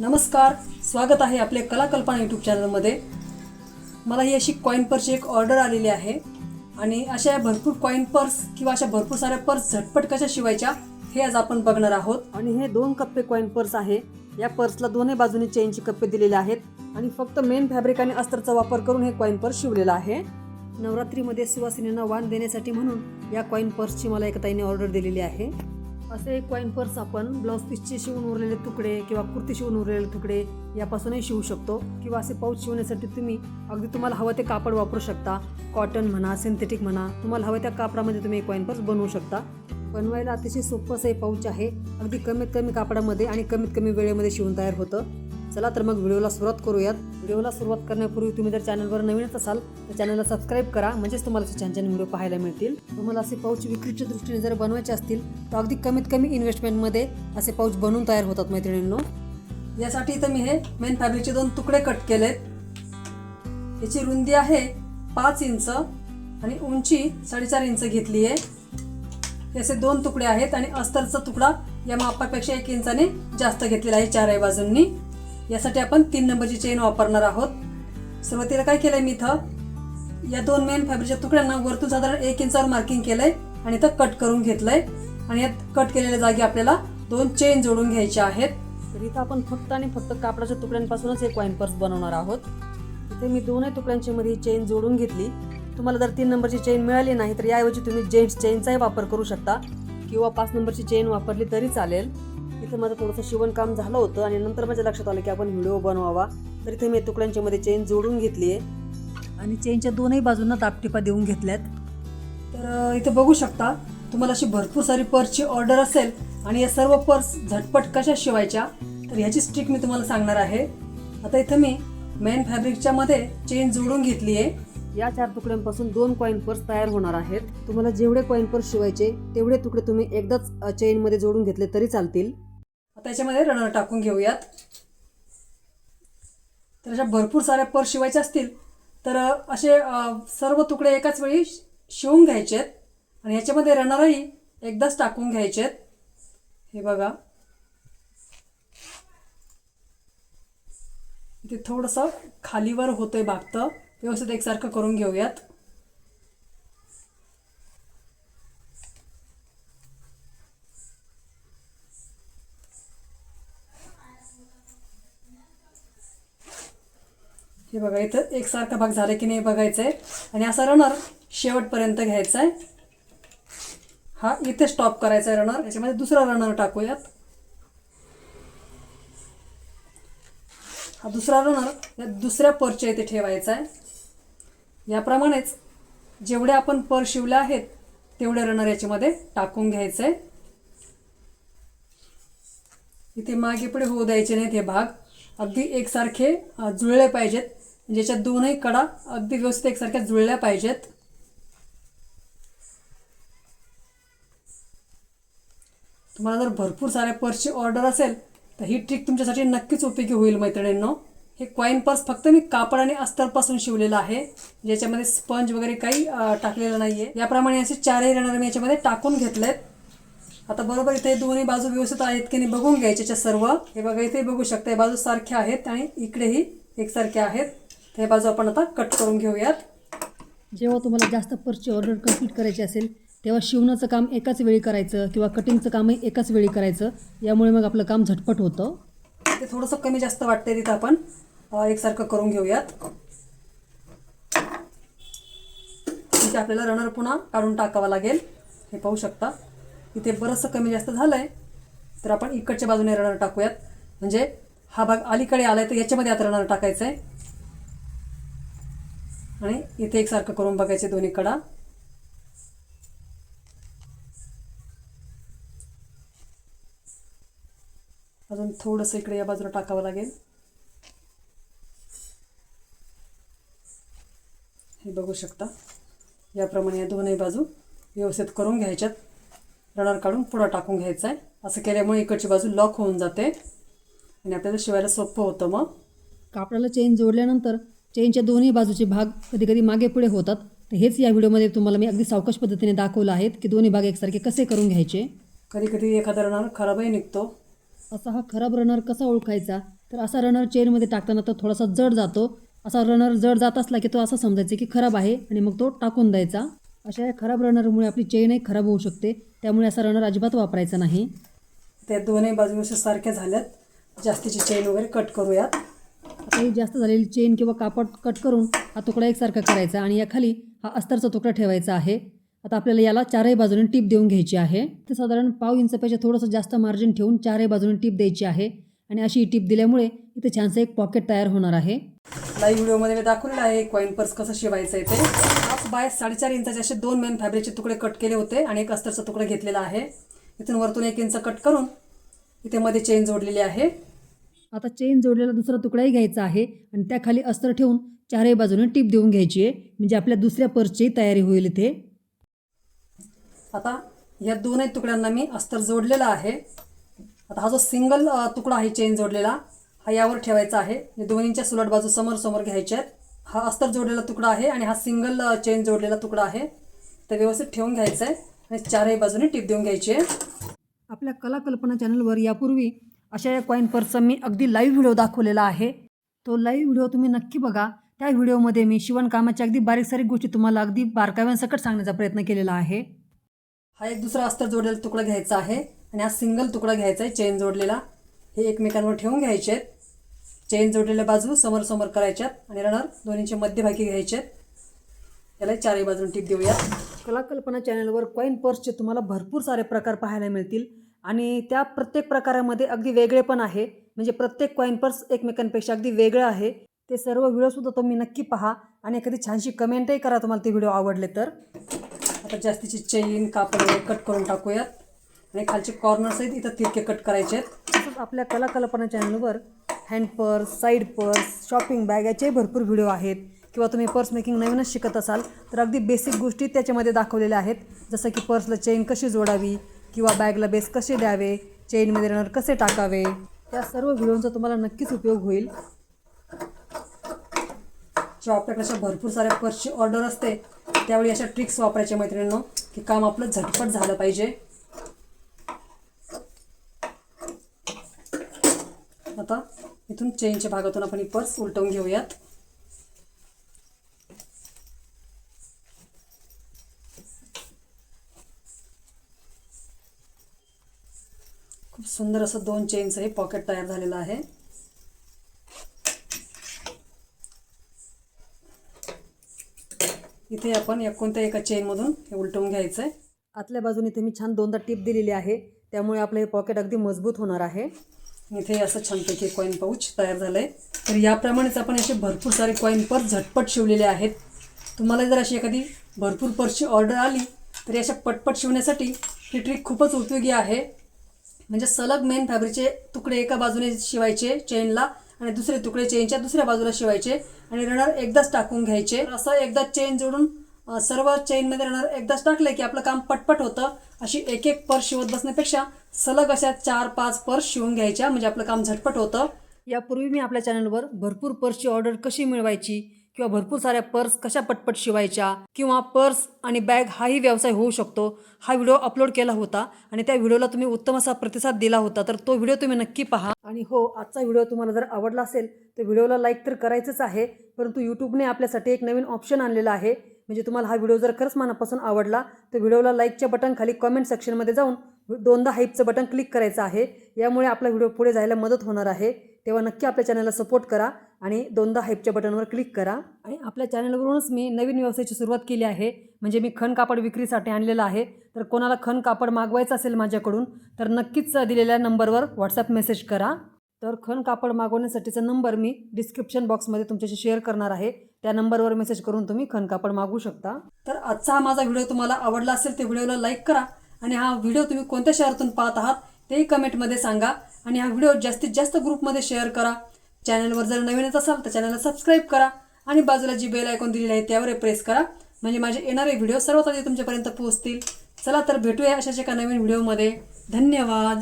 नमस्कार स्वागत आहे आपले कलाकल्पना यूट्यूब चॅनलमध्ये मला ही अशी कॉईन पर्सची एक ऑर्डर आलेली आहे आणि अशा भरपूर कॉईन पर्स किंवा अशा भरपूर साऱ्या पर्स झटपट कशा शिवायच्या हे आज आपण बघणार आहोत. आणि हे दोन कप्पे कॉईन पर्स आहे. या पर्सला दोन्ही बाजूने चेनचे कप्पे दिलेले आहेत आणि फक्त मेन फॅब्रिक आणि अस्तरचा वापर करून हे कॉईन पर्स शिवलेलं आहे. नवरात्रीमध्ये सुवासिनींना वाण देण्यासाठी म्हणून या कॉईन पर्सची मला एका ताईने ऑर्डर दिलेली आहे. असे एक कॉईन पर्स आपण ब्लाऊज पीसचे शिवून उरलेले तुकडे किंवा कुर्ती शिवून उरलेले तुकडे यापासूनही शिवू शकतो. किंवा असे पाऊच शिवण्यासाठी तुम्ही अगदी तुम्हाला हवं ते कापड वापरू शकता. कॉटन म्हणा सिंथेटिक म्हणा तुम्हाला हवं त्या कापडामध्ये तुम्ही एक कॉईन पर्स बनवू शकता. बनवायला अतिशय सोपं असं हे पाऊच आहे. अगदी कमीत कमी कापडामध्ये आणि कमीत कमी वेळेमध्ये शिवून तयार होतं. चला तर मग व्हिडिओला सुरुवात करूयात. व्हिडिओला सुरुवात करण्यापूर्वी तुम्ही जर चॅनलवर नवीनच असाल तर चॅनलला सबस्क्राईब करा. म्हणजेच तुम्हाला असे छान छान व्हिडिओ पाहायला मिळतील. तुम्हाला असे पाऊच विक्रीच्या दृष्टीने जर बनवायचे असतील तर अगदी कमीत कमी इन्व्हेस्टमेंटमध्ये असे पाऊच बनवून तयार होतात मैत्रिणींनो. यासाठी इथं मी हे मेन फॅब्रिकचे दोन तुकडे कट केलेत. याची रुंदी आहे पाच इंच आणि उंची साडेचार इंच घेतली आहे. हे असे दोन तुकडे आहेत आणि अस्तरचा तुकडा या मापापेक्षा एक इंचाने जास्त घेतलेला आहे चारही बाजूंनी. यासाठी आपण तीन नंबरची चेन वापरणार आहोत. सुरुवातीला काय केलंय मी इथं? या दोन मेन फॅब्रिकच्या तुकड्यांना वरतून साधारण एक इंचावर मार्किंग केलंय आणि इथं कट करून घेतलंय. आणि यात कट केलेल्या जागी आपल्याला दोन चेन जोडून घ्यायच्या आहेत. तर इथं आपण फक्त आणि फक्त कापडाच्या तुकड्यांपासूनच एक वाईन पर्स बनवणार आहोत. इथे मी दोनही तुकड्यांची मध्ये चेन जोडून घेतली. तुम्हाला जर तीन नंबरची चेन मिळाली नाही तर याऐवजी तुम्ही जेंट्स चेनचाही वापर करू शकता. किंवा पाच नंबरची चेन वापरली तरी चालेल. इथं माझं थोडंसं शिवणकाम झालं होतं आणि नंतर माझ्या लक्षात आलं की आपण व्हिडिओ बनवावा. तर इथे मी तुकड्यांच्या मध्ये चेन जोडून घेतली आहे. आणि चेनच्या दोनही बाजूंना दापटिपा देऊन घेतल्यात. तर इथं इथे बघू शकता तुम्हाला अशी भरपूर सारी पर्सची ऑर्डर असेल आणि या सर्व पर्स झटपट कशा शिवायच्या तर ह्याची स्ट्रिक मी तुम्हाला सांगणार आहे. आता इथं मी मेन फॅब्रिकच्या मध्ये चेन जोडून घेतली आहे. या चार तुकड्यांपासून दोन कॉईन पर्स तयार होणार आहेत. तुम्हाला जेवढे कॉईन पर्स शिवायचे तेवढे तुकडे तुम्ही एकदाच चेन मध्ये जोडून घेतले तरी चालतील. आता याच्यामध्ये रनर टाकून घेऊयात. तर अशा भरपूर साऱ्या पर्स शिवायच्या असतील तर असे सर्व तुकडे एकाच वेळी शिवून घ्यायचे आहेत आणि ह्याच्यामध्ये रनरही एकदाच टाकून घ्यायचे आहेत हे बघा. इथे थोडंसं खालीवर होतंय भागतं व्यवस्थित एकसारखं करून घेऊयात. हे बघा इथं एकसारखा भाग झाला की नाही बघायचं आहे आणि असा रनर शेवटपर्यंत घ्यायचा आहे हा इथे स्टॉप करायचा आहे रनर याच्यामध्ये दुसरा रनर टाकूयात. हा दुसरा रनर या दुसऱ्या परच्या इथे ठेवायचा आहे याप्रमाणेच जेवढे आपण पर शिवले आहेत तेवढे रनर याच्यामध्ये टाकून घ्यायचं आहे इथे मागे पुढे होऊ द्यायचे नाहीत हे भाग. अगदी एकसारखे जुळले पाहिजेत. म्हणजे ज्याच्यात दोनही कडा अगदी व्यवस्थित एकसारख्या जुळल्या पाहिजेत. तुम्हाला जर भरपूर साऱ्या पर्सची ऑर्डर असेल तर ही ट्रिक तुमच्यासाठी नक्कीच उपयोगी होईल मैत्रिणींनो. हे कॉईन पर्स फक्त मी कापड आणि अस्तरपासून शिवलेलं आहे. ज्याच्यामध्ये स्पंज वगैरे काही टाकलेलं नाही आहे याप्रमाणे असे चारही रणार मी याच्यामध्ये टाकून घेतलेत. आता बरोबर इथे दोन्ही बाजू व्यवस्थित आहेत की नाही बघून घ्यायचे सर्व. हे बघा इथे बघू शकता बाजू सारख्या आहेत आणि इकडेही एकसारख्या आहेत. तर हे बाजू आपण आता कट करून घेऊयात. जेव्हा तुम्हाला जास्त पर्सची ऑर्डर कंप्लीट करायची असेल तेव्हा शिवण्याचं काम एकाच वेळी करायचं किंवा कटिंगचं कामही एकाच वेळी करायचं यामुळे मग आपलं काम झटपट होतं. ते थोडंसं कमी जास्त वाटतंय तिथं आपण. एकसारखं करून घेऊयात. इथे आपल्याला रनर पुन्हा काढून टाकावा लागेल. हे पाहू शकता. इथे बरंचसं कमी जास्त झालं आहे तर आपण इकडच्या बाजूने रनर टाकूयात. म्हणजे हा भाग अलीकडे आलाय तर याच्यामध्ये आता रनर टाकायचं आहे आणि इथे एकसारखं करून बघायचे दोन्ही कडा. अजून थोडंसं इकडे या बाजूला टाकावं लागेल. हे बघू शकता. याप्रमाणे या दोनही बाजू व्यवस्थित करून घ्यायच्यात. रणार काढून पुढं टाकून घ्यायचं आहे असं केल्यामुळे इकडची बाजू लॉक होऊन जाते. आणि आपल्याला शिवायला सोपं होतं मग. कापडाला चेन जोडल्यानंतर चेनच्या दोन्ही बाजूचे भाग कधी कधी मागे पुढे होतात. तर हेच या व्हिडिओमध्ये तुम्हाला मी अगदी सावकाश पद्धतीने दाखवलं आहेत की दोन्ही भाग एकसारखे कसे करून घ्यायचे. कधी कधी एखादा रनर खराबही निघतो. असा हा खराब रनर कसा ओळखायचा? तर असा रनर चेनमध्ये टाकताना तो थोडासा जड जातो. असा रनर जड जात असला की तो असं समजायचं की खराब आहे आणि मग तो टाकून द्यायचा. अशा या खराब रनरमुळे आपली चेनही खराब होऊ शकते. त्यामुळे असा रनर अजिबात वापरायचा नाही. त्या दोन्ही बाजू सारख्या झाल्यात. जास्तीची चेन वगैरे कट करूयात. काही जास्त झालेली चेन किंवा कापड कट करून हा तुकडा एकसारखा करायचा आणि या खाली हा अस्तरचा तुकडा ठेवायचा आहे. आता आपल्याला याला चारही बाजूने टीप देऊन घ्यायची आहे. तर साधारण पाव इंचपेक्षा थोडंसं जास्त मार्जिन ठेवून चारही बाजूने टीप द्यायची आहे आणि अशी टीप दिल्यामुळे इथे छानसं एक पॉकेट तयार होणार आहे. लाईव्ह व्हिडिओमध्ये मी दाखवलेलं आहे कॉईन पर्स कसं शिवायचं आहे ते. हाफ बाय साडेचार इंचाचे असे दोन मेन फॅब्रिकचे तुकडे कट केले होते आणि एक अस्तरचा तुकडा घेतलेला आहे. इथून वरतून एक इंच कट करून इथे मध्ये चेन जोडलेली आहे. आता चेन जोडलेला दुसरा तुकडाही घ्यायचा आहे. आणि त्याखाली अस्तर ठेवून चारही बाजूने टीप देऊन घ्यायची आहे. म्हणजे आपल्या दुसऱ्या पर्सची तयारी होईल इथे. आता या दोनही तुकड्यांना मी अस्तर जोडलेला आहे. आता हा जो सिंगल तुकडा आहे चेन जोडलेला हा यावर ठेवायचा आहे. दोन्हींच्या सुलट बाजू समोर समोर घ्यायच्या आहेत. हा अस्तर जोडलेला तुकडा आहे आणि हा सिंगल चेन जोडलेला तुकडा आहे. तर व्यवस्थित ठेवून घ्यायचा आहे. आणि चारही बाजूने टीप देऊन घ्यायची आहे. आपल्या कला कल्पना चॅनलवर यापूर्वी अशा या कॉईन पर्सचा मी अगदी लाईव्ह व्हिडिओ दाखवलेला आहे. तो लाईव्ह व्हिडिओ तुम्ही नक्की बघा. त्या व्हिडिओमध्ये मी शिवणकामाच्या अगदी बारीक सारीक गोष्टी तुम्हाला अगदी बारकाव्यांसकट सांगण्याचा प्रयत्न केलेला आहे. हा एक दुसरा अस्तर जोडलेला तुकडा घ्यायचा आहे आणि हा सिंगल तुकडा घ्यायचा आहे चेन जोडलेला. हे एकमेकांवर ठेवून घ्यायचे आहेत. चेन जोडलेल्या बाजू समोर समोर करायच्यात आणि रनर दोन्हीचे मध्यभागी घ्यायचे आहेत. त्याला चारही बाजून टीप देऊया. कला कल्पना चॅनलवर कॉईन पर्सचे तुम्हाला भरपूर सारे प्रकार पाहायला मिळतील. आणि त्या प्रत्येक प्रकारामध्ये अगदी वेगळे पण आहे. म्हणजे प्रत्येक कॉईन पर्स एकमेकांपेक्षा अगदी वेगळं आहे. ते सर्व व्हिडिओसुद्धा तुम्ही नक्की पहा आणि एखादी छानशी कमेंटही करा तुम्हाला ते व्हिडिओ आवडले तर. आता जास्तीची चेन कापड कट करून टाकूयात. आणि खालचे कॉर्नर्स आहेत इथं तिरके कट करायचे आहेत. तसंच आपल्या कलाकल्पना चॅनलवर hand purse side purse shopping bag याचेही भरपूर व्हिडिओ आहेत. किंवा तुम्ही पर्स मेकिंग नवीनच शिकत असाल तर अगदी बेसिक गोष्टी त्याच्यामध्ये दाखवलेल्या आहेत. जसं की पर्सला चेन कशी जोडावी किंवा बॅगला बेस कसे द्यावे? चेनमध्ये रनर कसे टाकावे? या सर्व व्हिडिओंचा तुम्हाला नक्कीच उपयोग होईल. जेव्हा अशा भरपूर साऱ्या पर्सची ऑर्डर असते. त्यावेळी अशा ट्रिक्स वापरायच्या मैत्रिणींनो की काम आपलं झटपट झालं पाहिजे. आता इथून चेनच्या भागातून आपण ही पर्स उलटवून घेऊयात. खूप सुंदर असं दोन चेनचं हे पॉकेट तयार झालेलं आहे. इथे आपण या कोणत्या एका चेनमधून हे उलटवून घ्यायचं आहे आतल्या बाजूने इथे मी छान दोनदा टीप दिलेली आहे. त्यामुळे आपलं हे पॉकेट अगदी मजबूत होणार आहे. इथे असं छानपैकी कॉईन पाऊच तयार झालं आहे तर याप्रमाणेच आपण असे भरपूर सारे कॉईन पर्स झटपट शिवलेले आहेत. तुम्हाला जर अशी एखादी भरपूर पर्सची ऑर्डर आली तरी अशा पटपट शिवण्यासाठी ही ट्रिक खूपच उपयोगी आहे. म्हणजे सलग मेन फॅब्रिकचे तुकडे एका बाजूने शिवायचे चेनला आणि दुसरे तुकडे चेनच्या दुसऱ्या बाजूला शिवायचे आणि रनर एकदाच टाकून घ्यायचे. असं एकदा चेन जोडून सर्व चेनमध्ये रनर एकदाच टाकले की आपलं काम पटपट होतं. अशी एक एक पर्स शिवत बसण्यापेक्षा सलग अशा चार पाच पर्स शिवून घ्यायच्या म्हणजे आपलं काम झटपट होतं. यापूर्वी मी आपल्या चॅनलवर भरपूर पर्सची ऑर्डर कशी मिळवायची किंवा भरपूर साऱ्या पर्स कशा पटपट शिवायच्या किंवा पर्स आणि बॅग हाही व्यवसाय होऊ शकतो. हा व्हिडिओ अपलोड केला होता आणि त्या व्हिडिओला तुम्ही उत्तम असा प्रतिसाद दिला होता. तर तो व्हिडिओ तुम्ही नक्की पहा. आणि हो आजचा व्हिडिओ तुम्हाला जर आवडला असेल तर व्हिडिओला लाईक तर करायचंच आहे परंतु यूट्यूबने आपल्यासाठी एक नवीन ऑप्शन आणलेला आहे. म्हणजे तुम्हाला हा व्हिडिओ जर खरंच मनापासून आवडला तर व्हिडिओला लाईकच्या बटन खाली कमेंट सेक्शनमध्ये जाऊन दोनदा हाईपचं बटन क्लिक करायचं आहे. यामुळे आपला व्हिडिओ पुढे जायला मदत होणार आहे. तेव्हा नक्की आपल्या चॅनलला सपोर्ट करा आणि दोनदा हाईपच्या बटनवर क्लिक करा. आणि आपल्या चॅनलवरूनच मी नवीन व्यवसायाची सुरुवात केली आहे. म्हणजे मी खण कापड विक्रीसाठी आणलेलं आहे. तर कोणाला खण कापड मागवायचं असेल माझ्याकडून तर नक्कीच दिलेल्या नंबरवर व्हॉट्सअप मेसेज करा. तर खण कापड मागवण्यासाठीचा नंबर मी डिस्क्रिप्शन बॉक्समध्ये तुमच्याशी शेअर करणार आहे. त्या नंबरवर मेसेज करून तुम्ही खण कापड मागवू शकता. तर आजचा हा माझा व्हिडिओ तुम्हाला आवडला असेल तर व्हिडिओला लाईक करा. आणि हा व्हिडिओ तुम्ही कोणत्या शहरातून पाहत आहात तेही कमेंटमध्ये सांगा आणि हा व्हिडिओ जास्तीत जास्त ग्रुपमध्ये शेअर करा. चॅनलवर जर नवीनच असाल तर चॅनलला सबस्क्राईब करा आणि बाजूला जी बेल ऐकून दिलेली आहे त्यावर प्रेस करा. म्हणजे माझे येणारे व्हिडिओ सर्वात आधी तुमच्यापर्यंत पोहोचतील. चला तर भेटूया अशाच एका नवीन व्हिडिओमध्ये. धन्यवाद.